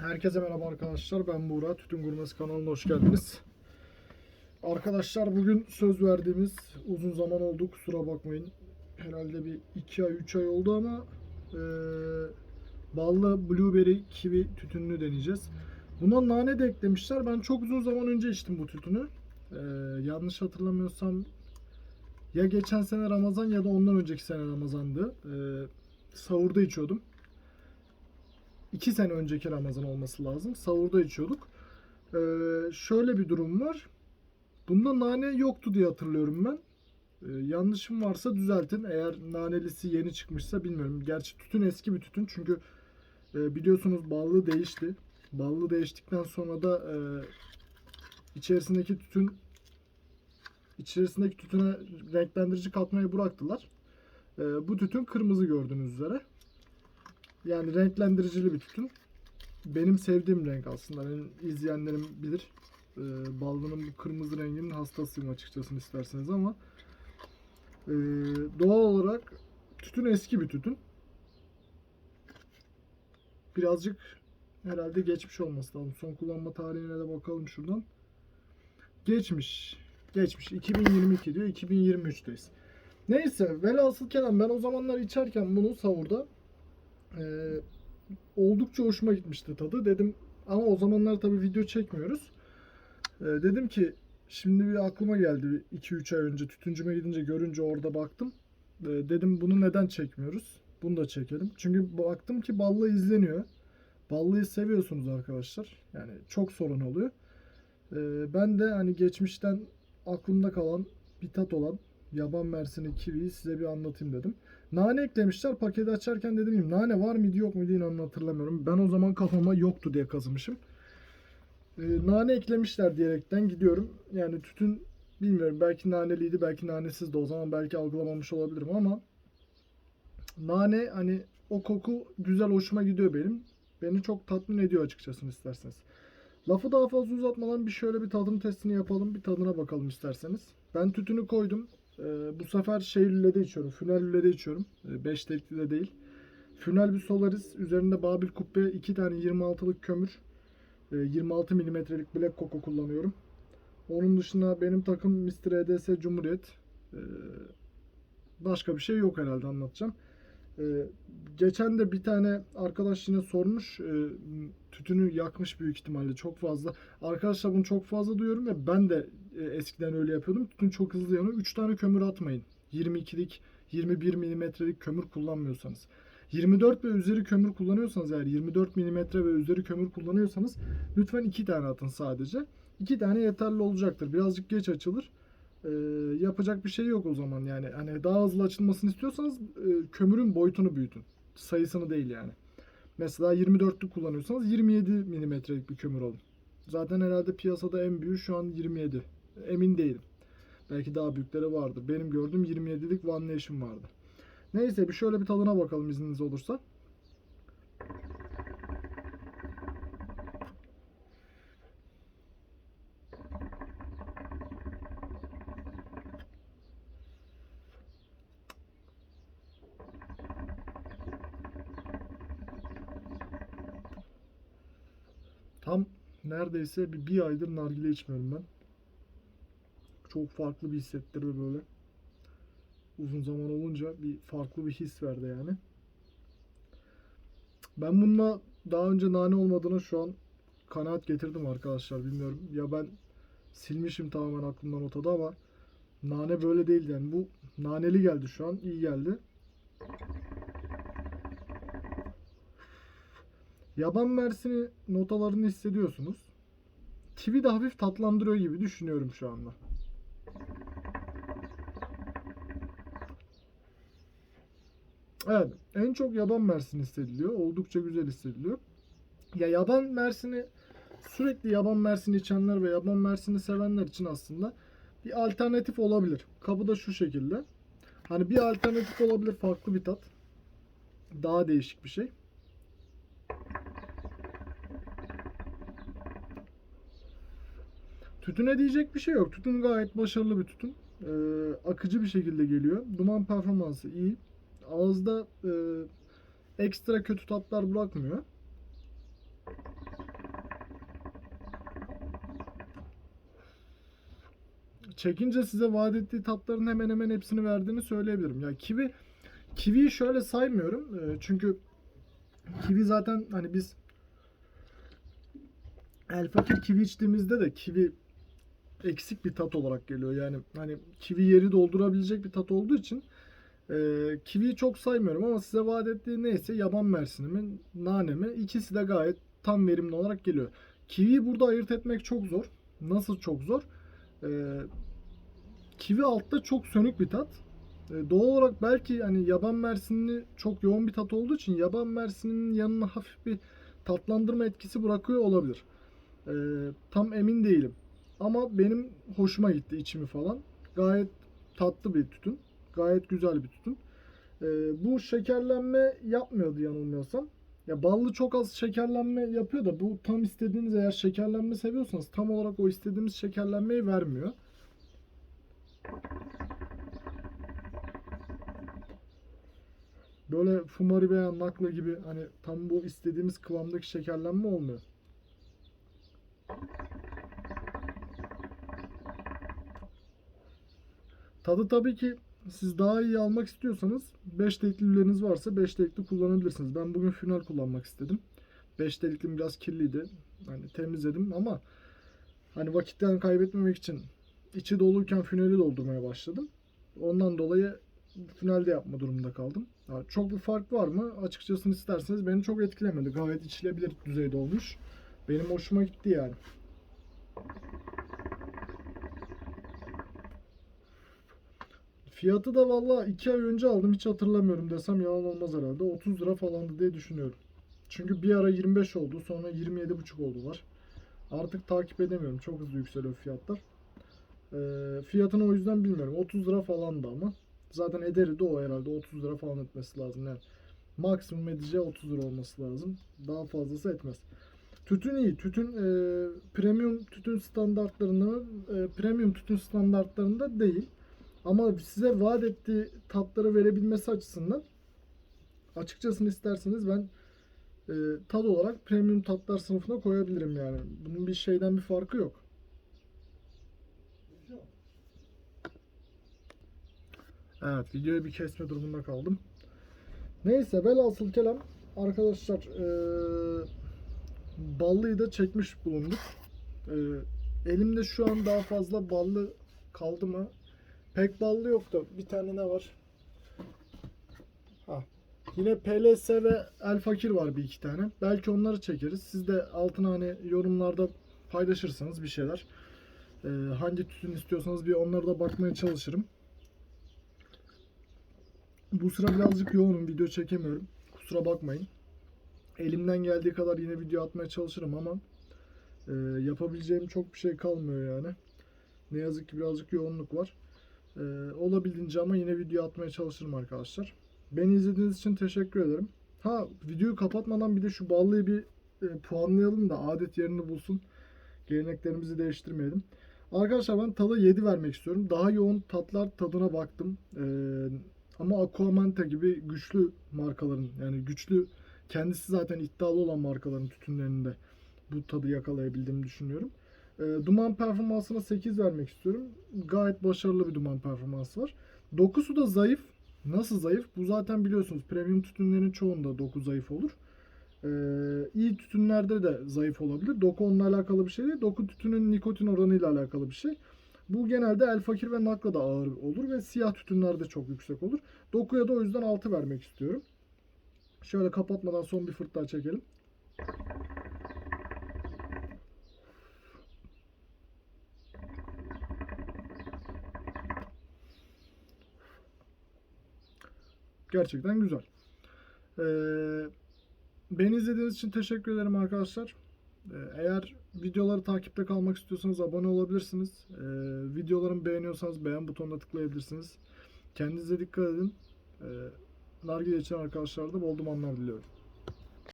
Herkese merhaba arkadaşlar. Ben Buğra. Tütün Gurmesi kanalına hoş geldiniz. Arkadaşlar bugün söz verdiğimiz uzun zaman oldu. Kusura bakmayın. Herhalde bir 2 ay 3 ay oldu ama eee ballı blueberry kivi tütününü deneyeceğiz. Buna nane de eklemişler. Ben çok uzun zaman önce içtim bu tütünü. Eee, yanlış hatırlamıyorsam ya geçen sene Ramazan ya da ondan önceki sene Ramazan'dı. Eee sahurda içiyordum. 2 sene önceki Ramazan olması lazım. Savurda içiyorduk. Ee, şöyle bir durum var. Bunda nane yoktu diye hatırlıyorum ben. Ee, yanlışım varsa düzeltin. Eğer nanelisi yeni çıkmışsa bilmiyorum. Gerçi tütün eski bir tütün. Çünkü e, biliyorsunuz ballı değişti. Ballı değiştikten sonra da e, içerisindeki tütün içerisindeki tütüne renklendirici katmayı bıraktılar. E, bu tütün kırmızı gördüğünüz üzere. Yani renklendiricili bir tütün. Benim sevdiğim renk aslında. Benim izleyenlerim bilir. Ee, ballının bu kırmızı renginin hastasıyım açıkçası isterseniz ama ee, doğal olarak tütün eski bir tütün. Birazcık herhalde geçmiş olması lazım. Son kullanma tarihine de bakalım şuradan. Geçmiş. Geçmiş. 2022 diyor. 2023'teyiz. Neyse velhasıl kelam ben o zamanlar içerken bunu savurda ee, oldukça hoşuma gitmişti tadı. Dedim ama o zamanlar tabii video çekmiyoruz. Ee, dedim ki şimdi bir aklıma geldi 2-3 ay önce tütüncüme gidince görünce orada baktım. Ee, dedim bunu neden çekmiyoruz? Bunu da çekelim. Çünkü baktım ki ballı izleniyor. Ballıyı seviyorsunuz arkadaşlar. Yani çok sorun oluyor. Ee, ben de hani geçmişten aklımda kalan bir tat olan yaban mersini kiviyi size bir anlatayım dedim. Nane eklemişler. Paketi açarken dedim nane var mıydı yok muydu inanın hatırlamıyorum. Ben o zaman kafama yoktu diye kazımışım. Ee, nane eklemişler diyerekten gidiyorum. Yani tütün bilmiyorum belki naneliydi belki nanesiz de o zaman belki algılamamış olabilirim ama nane hani o koku güzel hoşuma gidiyor benim. Beni çok tatmin ediyor açıkçası isterseniz. Lafı daha fazla uzatmadan bir şöyle bir tadım testini yapalım. Bir tadına bakalım isterseniz. Ben tütünü koydum. Ee, bu sefer şey lülede içiyorum. Fünel lülede içiyorum. 5 delikli de değil. Fünel bir Solaris. Üzerinde Babil Kubbe 2 tane 26'lık kömür. e, 26 milimetrelik Black Coco kullanıyorum. Onun dışında benim takım Mr. EDS Cumhuriyet. Ee, başka bir şey yok herhalde anlatacağım. Ee, geçen de bir tane arkadaş yine sormuş. e, tütünü yakmış büyük ihtimalle çok fazla. Arkadaşlar bunu çok fazla duyuyorum ve ben de e, eskiden öyle yapıyordum. Tütün çok hızlı yanıyor. 3 tane kömür atmayın. 22'lik 21 milimetrelik kömür kullanmıyorsanız. 24 ve üzeri kömür kullanıyorsanız eğer 24 milimetre ve üzeri kömür kullanıyorsanız lütfen 2 tane atın sadece. 2 tane yeterli olacaktır. Birazcık geç açılır. Ee, yapacak bir şey yok o zaman yani. Hani daha hızlı açılmasını istiyorsanız e, kömürün boyutunu büyütün. Sayısını değil yani. Mesela 24'lük kullanıyorsanız 27 milimetrelik bir kömür alın. Zaten herhalde piyasada en büyüğü şu an 27. Emin değilim. Belki daha büyükleri vardır. Benim gördüğüm 27'lik One Nation vardı. Neyse bir şöyle bir tadına bakalım izniniz olursa. Tam neredeyse bir, bir aydır nargile içmiyorum ben. Çok farklı bir hissettirdi böyle. Uzun zaman olunca bir farklı bir his verdi yani. Ben bununla daha önce nane olmadığını şu an kanaat getirdim arkadaşlar bilmiyorum. Ya ben silmişim tamamen aklımdan o ama nane böyle değildi yani. Bu naneli geldi şu an. iyi geldi. Yaban mersini notalarını hissediyorsunuz. Kivi de hafif tatlandırıyor gibi düşünüyorum şu anda. Evet, en çok yaban mersini hissediliyor. Oldukça güzel hissediliyor. Ya yaban mersini sürekli yaban mersini içenler ve yaban mersini sevenler için aslında bir alternatif olabilir. Kabı da şu şekilde. Hani bir alternatif olabilir farklı bir tat. Daha değişik bir şey. Tütüne diyecek bir şey yok. Tütün gayet başarılı bir tütün. E, akıcı bir şekilde geliyor. Duman performansı iyi. Ağızda e, ekstra kötü tatlar bırakmıyor. Çekince size vaat ettiği tatların hemen hemen hepsini verdiğini söyleyebilirim. Ya kivi kiviyi şöyle saymıyorum. E, çünkü kivi zaten hani biz El Fakir kivi içtiğimizde de kivi eksik bir tat olarak geliyor. Yani hani kivi yeri doldurabilecek bir tat olduğu için e, kiviyi çok saymıyorum ama size vaat ettiği neyse yaban mersini mi, nane mi ikisi de gayet tam verimli olarak geliyor. Kiviyi burada ayırt etmek çok zor. Nasıl çok zor? E, kivi altta çok sönük bir tat. E, doğal olarak belki hani yaban mersinli çok yoğun bir tat olduğu için yaban mersininin yanına hafif bir tatlandırma etkisi bırakıyor olabilir. E, tam emin değilim. Ama benim hoşuma gitti içimi falan. Gayet tatlı bir tütün. Gayet güzel bir tütün. Ee, bu şekerlenme yapmıyordu yanılmıyorsam. Ya ballı çok az şekerlenme yapıyor da bu tam istediğiniz eğer şekerlenme seviyorsanız tam olarak o istediğimiz şekerlenmeyi vermiyor. Böyle fumari veya nakla gibi hani tam bu istediğimiz kıvamdaki şekerlenme olmuyor. Tadı tabii ki siz daha iyi almak istiyorsanız 5 deliklileriniz varsa 5 delikli kullanabilirsiniz. Ben bugün final kullanmak istedim. 5 deliklim biraz kirliydi. Hani temizledim ama hani vakitten kaybetmemek için içi doluyken finali doldurmaya başladım. Ondan dolayı finalde yapma durumunda kaldım. Yani çok bir fark var mı? Açıkçası isterseniz beni çok etkilemedi. Gayet içilebilir düzeyde olmuş. Benim hoşuma gitti yani. Fiyatı da valla 2 ay önce aldım hiç hatırlamıyorum desem yalan olmaz herhalde. 30 lira falandı diye düşünüyorum. Çünkü bir ara 25 oldu sonra 27,5 oldular. Artık takip edemiyorum. Çok hızlı yükseliyor fiyatlar. Ee, fiyatını o yüzden bilmiyorum. 30 lira falandı ama. Zaten ederi de o herhalde. 30 lira falan etmesi lazım. Yani maksimum edeceği 30 lira olması lazım. Daha fazlası etmez. Tütün iyi. Tütün e, premium tütün standartlarında e, premium tütün standartlarında değil. Ama size vaat ettiği tatları verebilmesi açısından açıkçasını isterseniz ben e, tad olarak premium tatlar sınıfına koyabilirim yani. Bunun bir şeyden bir farkı yok. Evet videoyu bir kesme durumunda kaldım. Neyse velhasıl kelam arkadaşlar e, ballıyı da çekmiş bulunduk. E, elimde şu an daha fazla ballı kaldı mı Pek ballı yoktu. Bir tane ne var? Ha. Yine PLS ve El Fakir var bir iki tane. Belki onları çekeriz. Siz de altına hani yorumlarda paylaşırsanız bir şeyler. Ee, hangi tütün istiyorsanız bir onlara da bakmaya çalışırım. Bu sıra birazcık yoğunum. Video çekemiyorum. Kusura bakmayın. Elimden geldiği kadar yine video atmaya çalışırım ama e, yapabileceğim çok bir şey kalmıyor yani. Ne yazık ki birazcık yoğunluk var. Ee, olabildiğince ama yine video atmaya çalışırım arkadaşlar. Beni izlediğiniz için teşekkür ederim. Ha videoyu kapatmadan bir de şu ballıyı bir e, puanlayalım da adet yerini bulsun. Geleneklerimizi değiştirmeyelim. Arkadaşlar ben tadı 7 vermek istiyorum. Daha yoğun tatlar tadına baktım. Ee, ama Aquamante gibi güçlü markaların yani güçlü kendisi zaten iddialı olan markaların tütünlerinde bu tadı yakalayabildiğimi düşünüyorum. E, duman performansına 8 vermek istiyorum. Gayet başarılı bir duman performansı var. Dokusu da zayıf. Nasıl zayıf? Bu zaten biliyorsunuz premium tütünlerin çoğunda doku zayıf olur. Ee, iyi tütünlerde de zayıf olabilir. Doku onunla alakalı bir şey değil. Doku tütünün nikotin oranıyla alakalı bir şey. Bu genelde el fakir ve nakla da ağır olur ve siyah tütünlerde çok yüksek olur. Dokuya da o yüzden 6 vermek istiyorum. Şöyle kapatmadan son bir fırt daha çekelim. Gerçekten güzel. Ee, beni izlediğiniz için teşekkür ederim arkadaşlar. Ee, eğer videoları takipte kalmak istiyorsanız abone olabilirsiniz. Ee, videolarımı beğeniyorsanız beğen butonuna tıklayabilirsiniz. Kendinize dikkat edin. Ee, nargile için arkadaşlar da bol dumanlar diliyorum.